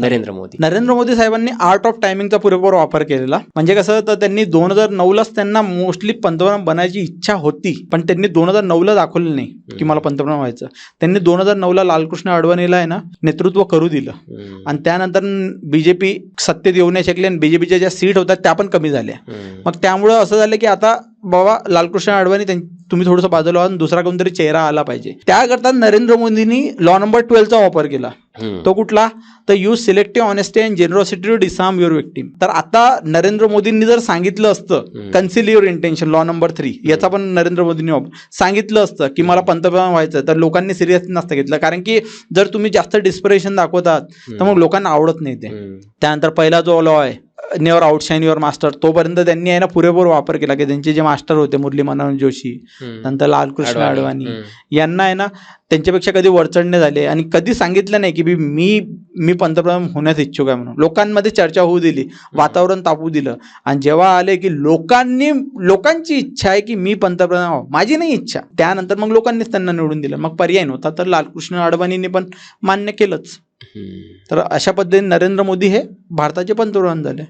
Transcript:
नरेंद्र मोदी. नरेंद्र मोदी साहेबांनी art of टायमिंगचा पुरेपूर वापर केलेला. म्हणजे कसं तर त्यांनी दोन हजार नऊलाच त्यांना मोस्टली पंतप्रधान बनायची इच्छा होती पण त्यांनी दोन हजार नऊला दाखवलं नाही की मला पंतप्रधान व्हायचं. त्यांनी दोन हजार नऊला लालकृष्ण अडवाणीला आहे ना नेतृत्व करू दिलं. आणि त्यानंतर बीजेपी सत्तेत येऊ नाही शकले आणि बीजेपीच्या ज्या सीट होत्या त्या पण कमी झाल्या. मग त्यामुळं असं झालं की आता बाबा लालकृष्ण अडवाणी तुम्ही थोडंसं बाजूला दुसरा कोणतरी चेहरा आला पाहिजे. त्याकरता नरेंद्र मोदींनी लॉ नंबर ट्वेल्वचा वापर केला. तो कुठला? तर use selective honesty and generosity to disarm your victim तर आता नरेंद्र मोदींनी जर सांगितलं असतं. Conceal your intention law number three याचा पण नरेंद्र मोदींनी सांगितलं असतं की मला पंतप्रधान व्हायचं तर लोकांनी सिरियस नसतं घेतलं. कारण की जर तुम्ही जास्त डिस्पिरेशन दाखवतात तर मग लोकांना आवडत नाही ते. त्यानंतर पहिला जो लॉ आहे नेवर आउटशाईन युअर मास्टर तोपर्यंत त्यांनी आहे ना पुरेपूर वापर केला की त्यांचे जे मास्टर होते मुरली मनोहर जोशी. नंतर लालकृष्ण अडवाणी. यांना आहे ना त्यांच्यापेक्षा कधी वरचढणे झाले. आणि कधी सांगितलं नाही की मी मी पंतप्रधान होण्यास इच्छुक आहे म्हणून. लोकांमध्ये चर्चा होऊ दिली वातावरण तापू दिलं. आणि जेव्हा आले की लोकांनी लोकांची इच्छा आहे की मी पंतप्रधान व्हावं. माझी नाही इच्छा. त्यानंतर मग लोकांनीच त्यांना निवडून दिलं. मग पर्याय नव्हता. तर लालकृष्ण अडवाणींनी पण मान्य केलंच. तर अशा पद्धतीने नरेंद्र मोदी हे भारताचे पंतप्रधान झाले.